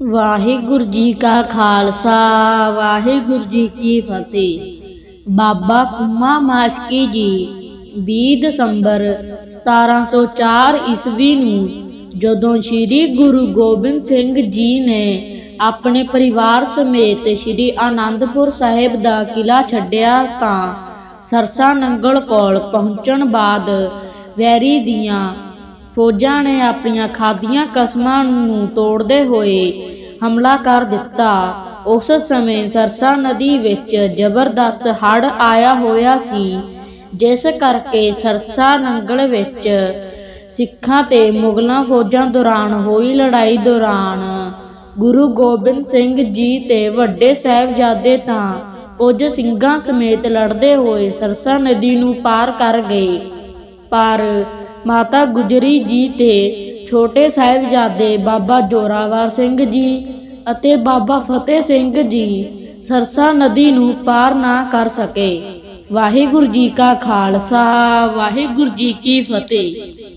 ਵਾਹਿਗੁਰੂ ਜੀ ਕਾ ਖਾਲਸਾ, ਵਾਹਿਗੁਰੂ ਜੀ ਕੀ ਫਤਿਹ। ਬਾਬਾ ਕੁਮਾ ਮਾਸ਼ਕੀ ਜੀ 20 ਦਸੰਬਰ 1704 ਈਸਵੀ ਨੂੰ ਜਦੋਂ ਸ੍ਰੀ ਗੁਰੂ ਗੋਬਿੰਦ ਸਿੰਘ ਜੀ ਨੇ ਆਪਣੇ ਪਰਿਵਾਰ ਸਮੇਤ ਸ੍ਰੀ ਆਨੰਦਪੁਰ ਸਾਹਿਬ ਦਾ ਕਿਲਾ ਛੱਡਿਆ ਤਾਂ ਸਰਸਾ ਨੰਗਲ ਕੋਲ ਪਹੁੰਚਣ ਬਾਅਦ ਵੈਰੀ ਦੀਆਂ ਫੌਜਾਂ ਨੇ ਆਪਣੀਆਂ ਖਾਦੀਆਂ ਕਸਮਾਂ ਨੂੰ ਤੋੜਦੇ ਹੋਏ ਹਮਲਾ ਕਰ ਦਿੱਤਾ। ਉਸ ਸਮੇਂ ਸਰਸਾ ਨਦੀ ਵਿੱਚ ਜ਼ਬਰਦਸਤ ਹੜ੍ਹ ਆਇਆ ਹੋਇਆ ਸੀ, ਜਿਸ ਕਰਕੇ ਸਰਸਾ ਨੰਗਲ ਵਿੱਚ ਸਿੱਖਾਂ ਤੇ ਮੁਗਲਾਂ ਫੌਜਾਂ ਦੌਰਾਨ ਹੋਈ ਲੜਾਈ ਦੌਰਾਨ ਗੁਰੂ ਗੋਬਿੰਦ ਸਿੰਘ ਜੀ ਤੇ ਵੱਡੇ ਸਾਹਿਬਜ਼ਾਦੇ ਤਾਂ ਕੁਝ ਸਿੰਘਾਂ ਸਮੇਤ ਲੜਦੇ ਹੋਏ ਸਰਸਾ ਨਦੀ ਨੂੰ ਪਾਰ ਕਰ ਗਏ। ਪਰ ਮਾਤਾ ਗੁਜਰੀ ਜੀ ਤੇ ਛੋਟੇ ਸਾਹਿਬਜ਼ਾਦੇ ਬਾਬਾ ਜੋਰਾਵਰ ਸਿੰਘ ਜੀ ਅਤੇ ਬਾਬਾ ਫਤਿਹ ਸਿੰਘ ਜੀ ਸਰਸਾ ਨਦੀ ਨੂੰ ਪਾਰ ਨਾ ਕਰ ਸਕੇ। ਵਾਹਿਗੁਰੂ ਜੀ ਕਾ ਖਾਲਸਾ, ਵਾਹਿਗੁਰੂ ਜੀ ਕੀ ਫਤਿਹ।